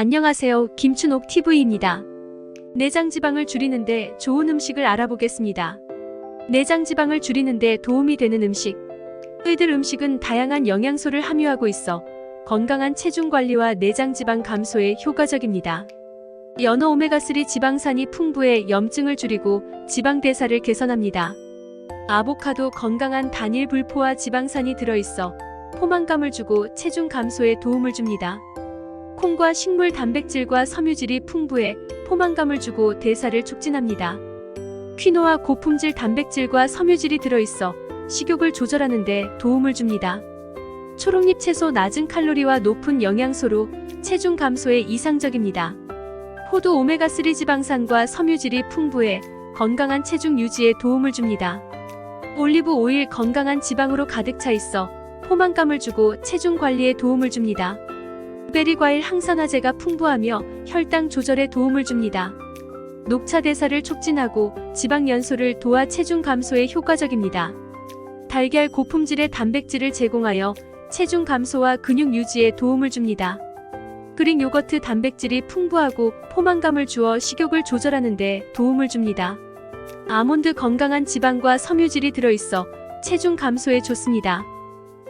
안녕하세요. 김춘옥 TV입니다. 내장 지방을 줄이는데 좋은 음식을 알아보겠습니다. 내장 지방을 줄이는데 도움이 되는 음식. 의들 음식은 다양한 영양소를 함유하고 있어 건강한 체중 관리와 내장 지방 감소에 효과적입니다. 연어 오메가3 지방산이 풍부해 염증을 줄이고 지방 대사를 개선합니다. 아보카도 건강한 단일 불포화 지방산이 들어있어 포만감을 주고 체중 감소에 도움을 줍니다. 콩과 식물 단백질과 섬유질이 풍부해 포만감을 주고 대사를 촉진합니다. 퀴노아 고품질 단백질과 섬유질이 들어있어 식욕을 조절하는 데 도움을 줍니다. 초록잎 채소 낮은 칼로리와 높은 영양소로 체중 감소에 이상적입니다. 호두 오메가3 지방산과 섬유질이 풍부해 건강한 체중 유지에 도움을 줍니다. 올리브 오일 건강한 지방으로 가득 차 있어 포만감을 주고 체중 관리에 도움을 줍니다. 베리 과일 항산화제가 풍부하며 혈당 조절에 도움을 줍니다. 녹차 대사를 촉진하고 지방 연소를 도와 체중 감소에 효과적입니다. 달걀 고품질의 단백질을 제공하여 체중 감소와 근육 유지에 도움을 줍니다. 그릭 요거트 단백질이 풍부하고 포만감을 주어 식욕을 조절하는 데 도움을 줍니다. 아몬드 건강한 지방과 섬유질이 들어있어 체중 감소에 좋습니다.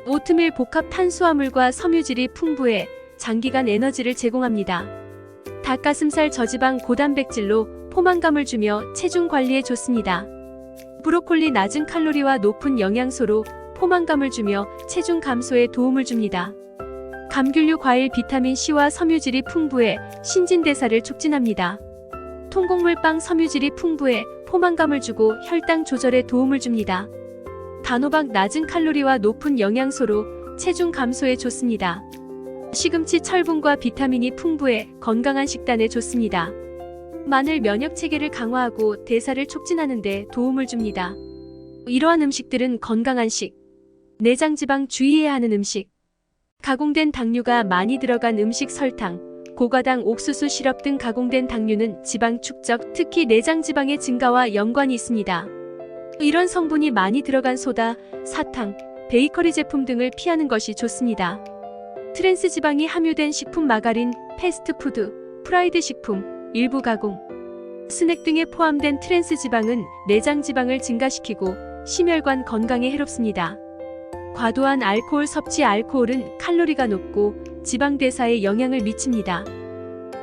오트밀 복합 탄수화물과 섬유질이 풍부해 장기간 에너지를 제공합니다. 닭가슴살 저지방 고단백질로 포만감을 주며 체중 관리에 좋습니다. 브로콜리 낮은 칼로리와 높은 영양소로 포만감을 주며 체중 감소에 도움을 줍니다. 감귤류 과일 비타민 C와 섬유질이 풍부해 신진대사를 촉진합니다. 통곡물 빵 섬유질이 풍부해 포만감을 주고 혈당 조절에 도움을 줍니다. 단호박 낮은 칼로리와 높은 영양소로 체중 감소에 좋습니다. 시금치 철분과 비타민이 풍부해 건강한 식단에 좋습니다. 마늘 면역 체계를 강화하고 대사를 촉진하는 데 도움을 줍니다. 이러한 음식들은 건강한 식, 내장 지방 주의해야 하는 음식, 가공된 당류가 많이 들어간 음식 설탕, 고과당 옥수수 시럽 등 가공된 당류는 지방 축적, 특히 내장 지방의 증가와 연관이 있습니다. 이런 성분이 많이 들어간 소다, 사탕, 베이커리 제품 등을 피하는 것이 좋습니다. 트랜스 지방이 함유된 식품 마가린, 패스트푸드, 프라이드 식품, 일부 가공, 스낵 등에 포함된 트랜스 지방은 내장 지방을 증가시키고 심혈관 건강에 해롭습니다. 과도한 알코올 섭취 알코올은 칼로리가 높고 지방 대사에 영향을 미칩니다.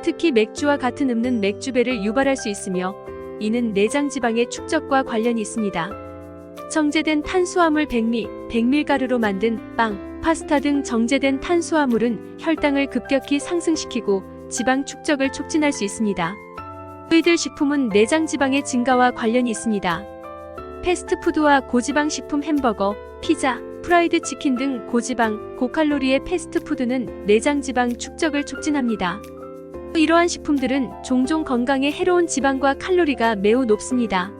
특히 맥주와 같은 음는 맥주배를 유발할 수 있으며 이는 내장 지방의 축적과 관련이 있습니다. 정제된 탄수화물 백미, 백밀가루로 만든 빵, 파스타 등 정제된 탄수화물은 혈당을 급격히 상승시키고 지방 축적을 촉진할 수 있습니다. 의들 식품은 내장 지방의 증가와 관련이 있습니다. 패스트푸드와 고지방 식품 햄버거, 피자, 프라이드 치킨 등 고지방, 고칼로리의 패스트푸드는 내장 지방 축적을 촉진합니다. 이러한 식품들은 종종 건강에 해로운 지방과 칼로리가 매우 높습니다.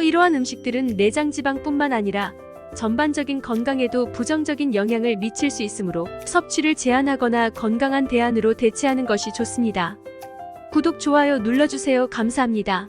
이러한 음식들은 내장 지방뿐만 아니라 전반적인 건강에도 부정적인 영향을 미칠 수 있으므로 섭취를 제한하거나 건강한 대안으로 대체하는 것이 좋습니다. 구독, 좋아요 눌러주세요. 감사합니다.